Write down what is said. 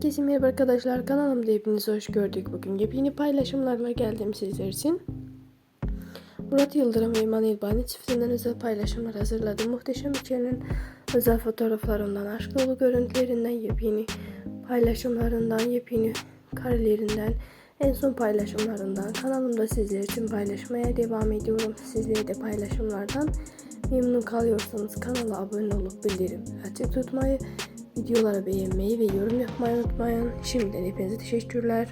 Herkese merhaba arkadaşlar kanalımda hepinizi hoş gördük. Bugün yepyeni paylaşımlarla geldim sizler için. Murat Yıldırım ve İman İlbani çiftinden özel paylaşımlar hazırladım. Muhteşem içerinin özel fotoğraflarından, aşk dolu görüntülerinden, yepyeni paylaşımlarından, yepyeni karelerinden, en son paylaşımlarından kanalımda sizler için paylaşmaya devam ediyorum. Sizleri de paylaşımlardan memnun kalıyorsanız kanala abone olup bildirim açık tutmayı, videoları beğenmeyi ve yorum yapmayı unutmayın. Şimdiden hepinize teşekkürler.